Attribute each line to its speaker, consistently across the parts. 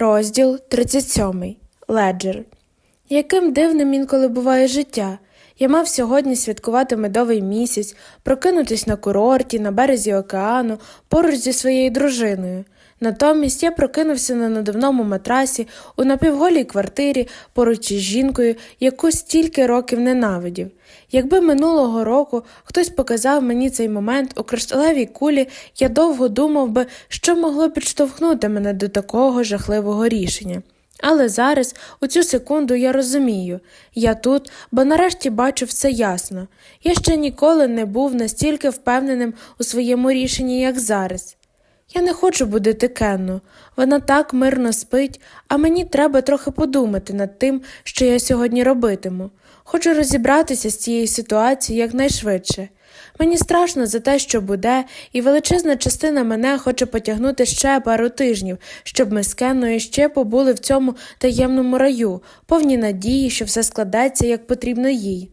Speaker 1: Розділ 37. Леджер. Яким дивним інколи буває життя. Я мав сьогодні святкувати медовий місяць, прокинутись на курорті, на березі океану, поруч зі своєю дружиною. Натомість я прокинувся на надувному матрасі у напівголій квартирі поруч із жінкою, яку стільки років ненавидів. Якби минулого року хтось показав мені цей момент у кришталевій кулі, я довго думав би, що могло підштовхнути мене до такого жахливого рішення. Але зараз, у цю секунду, я розумію я тут, бо нарешті бачу все ясно. Я ще ніколи не був настільки впевненим у своєму рішенні, як зараз. Я не хочу будити Кенну. Вона так мирно спить, а мені треба трохи подумати над тим, що я сьогодні робитиму. Хочу розібратися з цією ситуацією якнайшвидше. Мені страшно за те, що буде, і величезна частина мене хоче потягнути ще пару тижнів, щоб ми з Кенною ще побули в цьому таємному раю, повні надії, що все складеться як потрібно їй.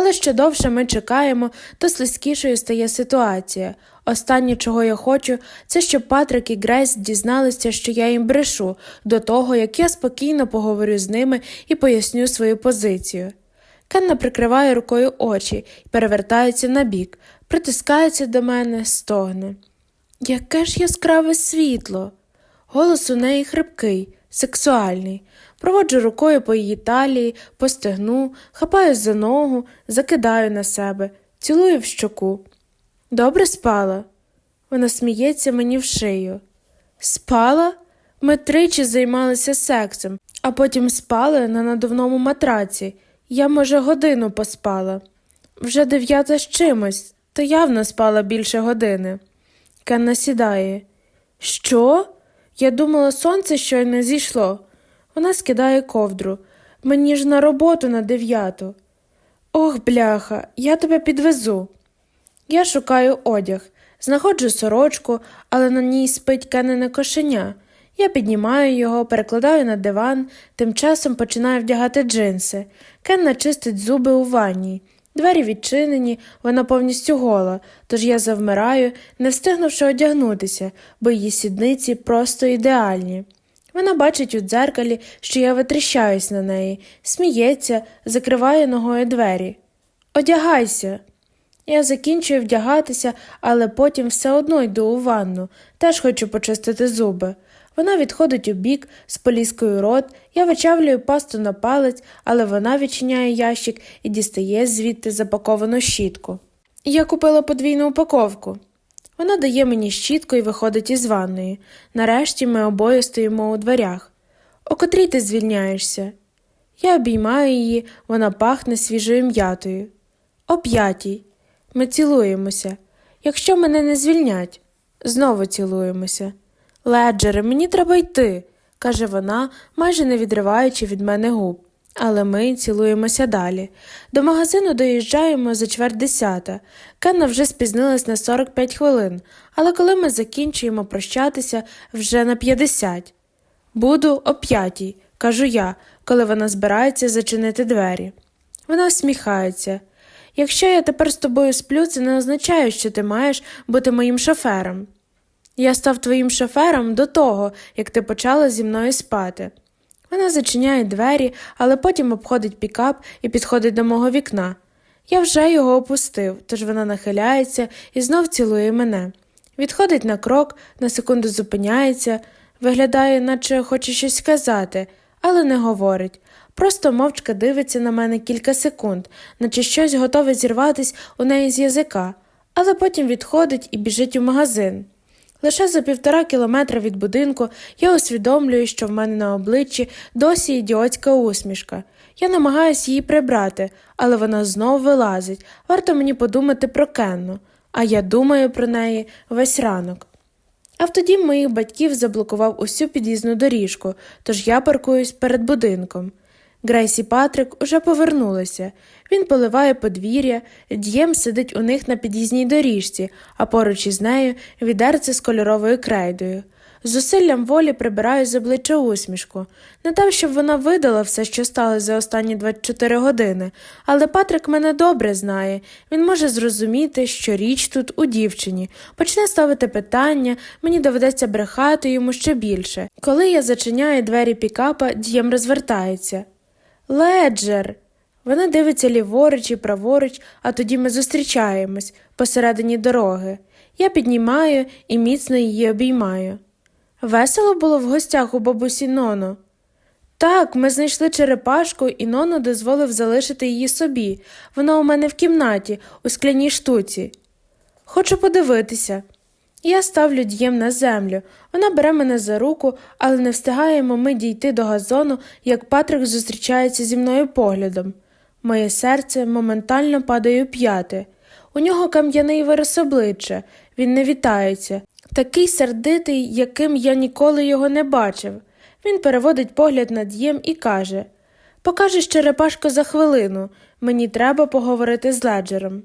Speaker 1: Але що довше ми чекаємо, то слизькішою стає ситуація. Останнє, чого я хочу, це щоб Патрик і Грейс дізналися, що я їм брешу, до того, як я спокійно поговорю з ними і поясню свою позицію. Кенна прикриває рукою очі і перевертається на бік, притискається до мене, стогне. Яке ж яскраве світло. Голос у неї хрипкий, сексуальний. Проводжу рукою по її талії, по стегну, хапаю за ногу, закидаю на себе, цілую в щоку. Добре спала? Вона сміється мені в шию. Спала? Ми тричі займалися сексом, а потім спали на надувному матраці. Я, може, годину поспала. Вже дев'ята з чимось, то явно спала більше години. Кенна сідає. Що? Я думала, сонце щойно зійшло. Вона скидає ковдру. Мені ж на роботу на дев'яту. Ох, бляха, я тебе підвезу. Я шукаю одяг, знаходжу сорочку, але на ній спить кенене кошеня. Я піднімаю його, перекладаю на диван, тим часом починаю вдягати джинси. Кенна чистить зуби у ванні. Двері відчинені, вона повністю гола, тож я завмираю, не встигнувши одягнутися, бо її сідниці просто ідеальні. Вона бачить у дзеркалі, що я витріщаюсь на неї, сміється, закриває ногою двері. Одягайся. Я закінчую вдягатися, але потім все одно йду у ванну, теж хочу почистити зуби. Вона відходить у бік, з поліскою рот, я вичавлюю пасту на палець, але вона відчиняє ящик і дістає звідти запаковану щітку. Я купила подвійну упаковку. Вона дає мені щітку і виходить із ванної. Нарешті ми обоє стоїмо у дверях. О котрій ти звільняєшся? Я обіймаю її, вона пахне свіжою м'ятою. О п'ятій. Ми цілуємося. Якщо мене не звільнять, знову цілуємося. Леджере, мені треба йти, каже вона, майже не відриваючи від мене губ. Але ми цілуємося далі. До магазину доїжджаємо за чверть десята. Кенна вже спізнилась на 45 хвилин, але коли ми закінчуємо прощатися вже на 50. Буду о п'ятій, кажу я, коли вона збирається зачинити двері. Вона всміхається. Якщо я тепер з тобою сплю, це не означає, що ти маєш бути моїм шофером. Я став твоїм шофером до того, як ти почала зі мною спати. Вона зачиняє двері, але потім обходить пікап і підходить до мого вікна. Я вже його опустив, тож вона нахиляється і знов цілує мене. Відходить на крок, на секунду зупиняється, виглядає, наче хоче щось сказати, але не говорить. Просто мовчки дивиться на мене кілька секунд, наче щось готове зірватись у неї з язика, але потім відходить і біжить у магазин. Лише за півтора кілометра від будинку я усвідомлюю, що в мене на обличчі досі ідіотська усмішка. Я намагаюся її прибрати, але вона знов вилазить. Варто мені подумати про Кенну, а я думаю про неї весь ранок. Автодім моїх батьків заблокував усю під'їзну доріжку, тож я паркуюсь перед будинком. Грейс і Патрик уже повернулися. Він поливає подвір'я, дієм сидить у них на під'їзній доріжці, а поруч із нею відерце з кольоровою крейдою. З волі прибираю з обличчя усмішку. Не те, щоб вона видала все, що сталося за останні 24 години, але Патрик мене добре знає. Він може зрозуміти, що річ тут у дівчині, почне ставити питання, мені доведеться брехати йому ще більше. Коли я зачиняю двері пікапа, дієм розвертається. Леджер. Вона дивиться ліворуч і праворуч, а тоді ми зустрічаємось посередині дороги. Я піднімаю і міцно її обіймаю. Весело було в гостях у бабусі Ноно. Так, ми знайшли черепашку, і Ноно дозволив залишити її собі. Вона у мене в кімнаті, у скляній штуці. Хочу подивитися. Я ставлю дієм на землю. Вона бере мене за руку, але не встигаємо ми дійти до газону, як Патрик зустрічається зі мною поглядом. Моє серце моментально падає у п'яти. У нього кам'яний вираз обличчя, він не вітається. Такий сердитий, яким я ніколи його не бачив. Він переводить погляд над дієм і каже Покажеш черепашку за хвилину, мені треба поговорити з леджером.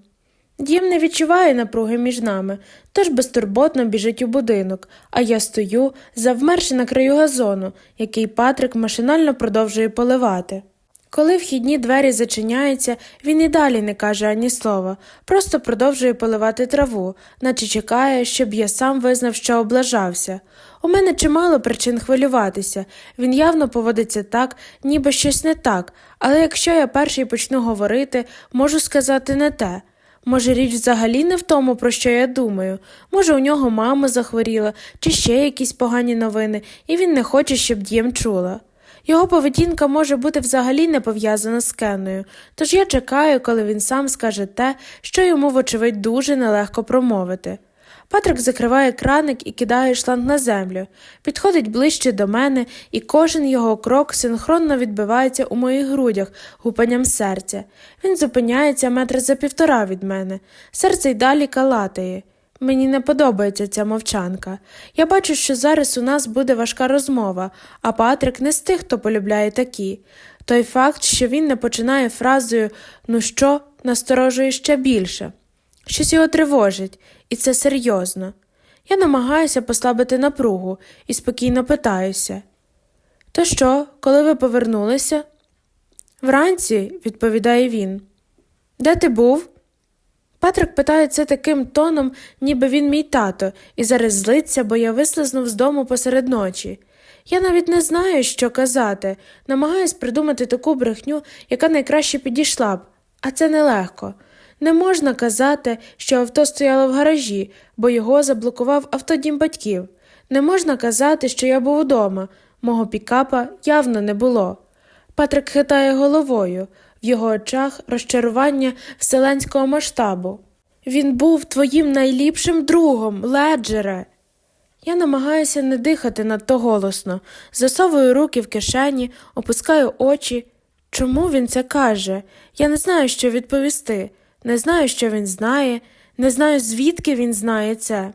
Speaker 1: Дім не відчуває напруги між нами, тож безтурботно біжить у будинок, а я стою, завмерши на краю газону, який Патрик машинально продовжує поливати. Коли вхідні двері зачиняються, він і далі не каже ані слова, просто продовжує поливати траву, наче чекає, щоб я сам визнав, що облажався. У мене чимало причин хвилюватися. Він явно поводиться так, ніби щось не так, але якщо я перший почну говорити, можу сказати не те. Може, річ взагалі не в тому, про що я думаю. Може, у нього мама захворіла, чи ще якісь погані новини, і він не хоче, щоб дієм чула. Його поведінка може бути взагалі не пов'язана з Кеною, тож я чекаю, коли він сам скаже те, що йому, вочевидь, дуже нелегко промовити. Патрик закриває краник і кидає шланг на землю, підходить ближче до мене, і кожен його крок синхронно відбивається у моїх грудях гупанням серця. Він зупиняється метр за півтора від мене. Серце й далі калатає. Мені не подобається ця мовчанка. Я бачу, що зараз у нас буде важка розмова, а Патрик не з тих, хто полюбляє такі. Той факт, що він не починає фразою ну що, насторожує ще більше. Щось його тривожить, і це серйозно. Я намагаюся послабити напругу і спокійно питаюся. То що, коли ви повернулися? Вранці, відповідає він. Де ти був? Патрик питає це таким тоном, ніби він мій тато, і зараз злиться, бо я вислизнув з дому посеред ночі. Я навіть не знаю, що казати, намагаюсь придумати таку брехню, яка найкраще підійшла б, а це нелегко. Не можна казати, що авто стояло в гаражі, бо його заблокував автодім батьків. Не можна казати, що я був удома, мого пікапа явно не було. Патрик хитає головою, в його очах розчарування вселенського масштабу. Він був твоїм найліпшим другом, леджере. Я намагаюся не дихати надто голосно, засовую руки в кишені, опускаю очі. Чому він це каже? Я не знаю, що відповісти, не знаю, що він знає, не знаю, звідки він знає це.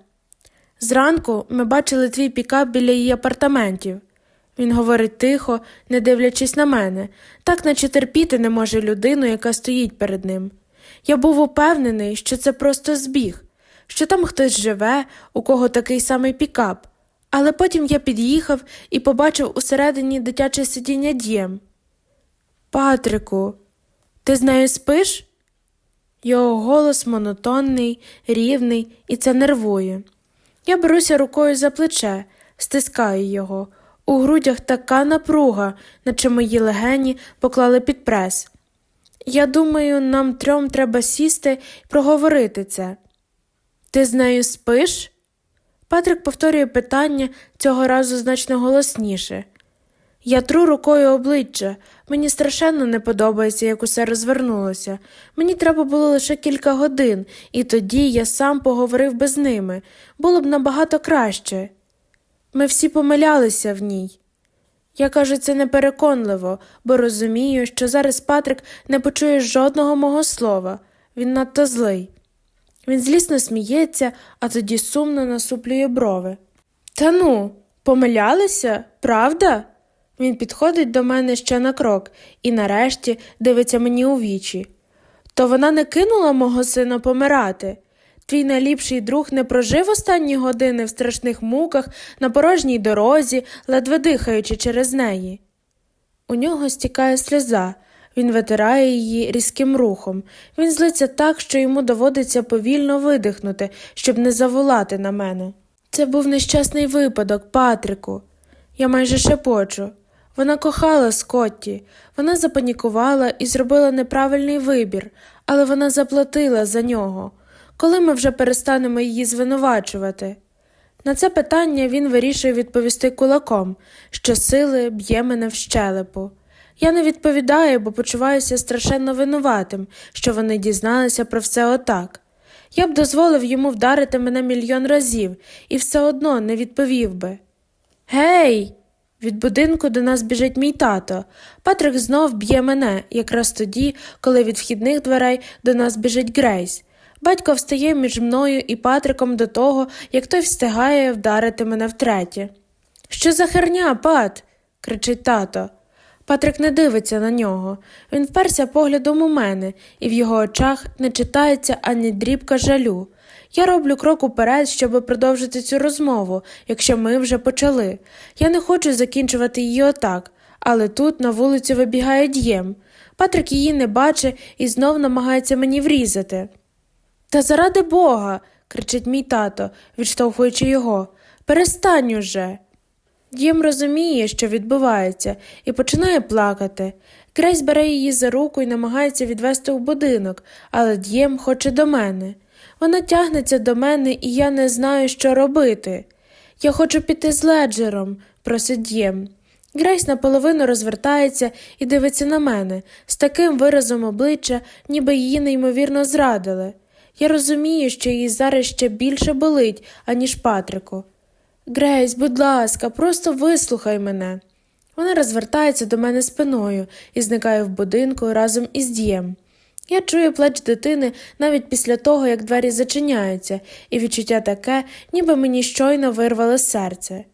Speaker 1: Зранку ми бачили твій пікап біля її апартаментів. Він говорить тихо, не дивлячись на мене, так наче терпіти не може людину, яка стоїть перед ним. Я був упевнений, що це просто збіг, що там хтось живе, у кого такий самий пікап. Але потім я під'їхав і побачив усередині дитяче сидіння дієм. Патрику, ти з нею спиш? Його голос монотонний, рівний, і це нервує. Я беруся рукою за плече, стискаю його. У грудях така напруга, наче мої легені поклали під прес. Я думаю, нам трьом треба сісти і проговорити це. Ти з нею спиш? Патрик повторює питання цього разу значно голосніше. Я тру рукою обличчя. Мені страшенно не подобається, як усе розвернулося. Мені треба було лише кілька годин, і тоді я сам поговорив би з ними. Було б набагато краще. Ми всі помилялися в ній. Я кажу це непереконливо, бо розумію, що зараз Патрик не почує жодного мого слова. Він надто злий. Він злісно сміється, а тоді сумно насуплює брови. Та ну, помилялися, правда? Він підходить до мене ще на крок і нарешті дивиться мені у вічі. То вона не кинула мого сина помирати. твій найліпший друг не прожив останні години в страшних муках на порожній дорозі, ледве дихаючи через неї. У нього стікає сльоза. Він витирає її різким рухом. Він злиться так, що йому доводиться повільно видихнути, щоб не заволати на мене. Це був нещасний випадок, Патрику. Я майже шепочу. Вона кохала Скотті, вона запанікувала і зробила неправильний вибір, але вона заплатила за нього. Коли ми вже перестанемо її звинувачувати? На це питання він вирішує відповісти кулаком, що сили б'є мене в щелепу. Я не відповідаю, бо почуваюся страшенно винуватим, що вони дізналися про все отак. Я б дозволив йому вдарити мене мільйон разів і все одно не відповів би. Гей! Від будинку до нас біжить мій тато. Патрик знов б'є мене, якраз тоді, коли від вхідних дверей до нас біжить Грейс. Батько встає між мною і Патриком до того, як той встигає вдарити мене втретє. Що за херня, пат? кричить тато. Патрик не дивиться на нього. Він вперся поглядом у мене, і в його очах не читається ані дрібка жалю. Я роблю крок уперед, щоб продовжити цю розмову, якщо ми вже почали. Я не хочу закінчувати її отак, але тут на вулицю вибігає дієм. Патрик її не бачить і знов намагається мені врізати. Та заради бога. кричить мій тато, відштовхуючи його. Перестань уже. Дім розуміє, що відбувається, і починає плакати. Грейс бере її за руку і намагається відвести у будинок, але Д'єм хоче до мене. Вона тягнеться до мене, і я не знаю, що робити. Я хочу піти з леджером, просить Д'єм. Грейс наполовину розвертається і дивиться на мене з таким виразом обличчя, ніби її неймовірно зрадили. Я розумію, що їй зараз ще більше болить, аніж Патрику. Грейс, будь ласка, просто вислухай мене. Вона розвертається до мене спиною і зникає в будинку разом із дієм. Я чую плач дитини навіть після того, як двері зачиняються, і відчуття таке, ніби мені щойно вирвало серце.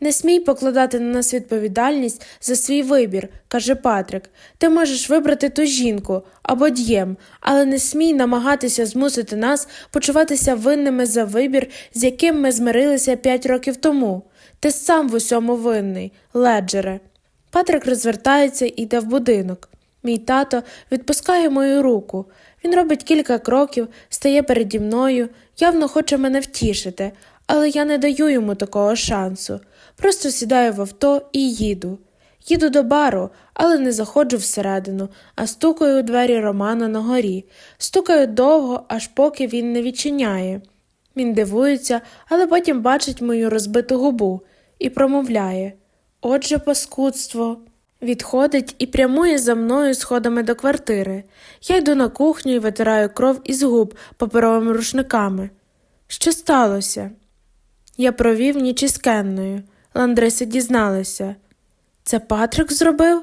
Speaker 1: Не смій покладати на нас відповідальність за свій вибір, каже Патрик. Ти можеш вибрати ту жінку або д'єм, але не смій намагатися змусити нас почуватися винними за вибір, з яким ми змирилися п'ять років тому. Ти сам в усьому винний, леджере. Патрик розвертається і йде в будинок. Мій тато відпускає мою руку. Він робить кілька кроків, стає переді мною, явно хоче мене втішити, але я не даю йому такого шансу. Просто сідаю в авто і їду. Їду до бару, але не заходжу всередину, а стукаю у двері Романа на горі. Стукаю довго, аж поки він не відчиняє. Він дивується, але потім бачить мою розбиту губу і промовляє Отже, паскудство. Відходить і прямує за мною сходами до квартири. Я йду на кухню і витираю кров із губ паперовими рушниками. Що сталося? Я провів ніч із Кенною. Ландриса дізналася. Це Патрик зробив?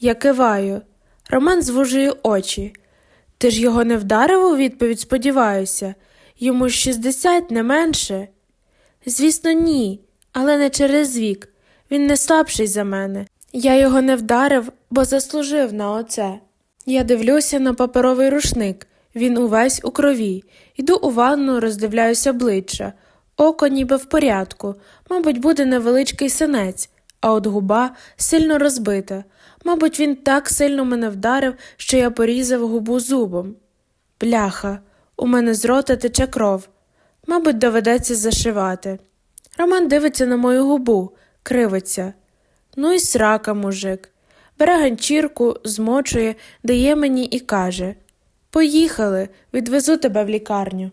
Speaker 1: Я киваю. Роман звужує очі. Ти ж його не вдарив у відповідь, сподіваюся. Йому ж 60, не менше. Звісно, ні, але не через вік. Він не слабший за мене. Я його не вдарив, бо заслужив на оце. Я дивлюся на паперовий рушник. Він увесь у крові. Йду у ванну, роздивляюся обличчя. Око ніби в порядку, мабуть, буде невеличкий синець, а от губа сильно розбита. Мабуть, він так сильно мене вдарив, що я порізав губу зубом. Бляха, у мене з рота тече кров. Мабуть, доведеться зашивати. Роман дивиться на мою губу, кривиться. Ну і срака, мужик. Бере ганчірку, змочує, дає мені і каже Поїхали, відвезу тебе в лікарню.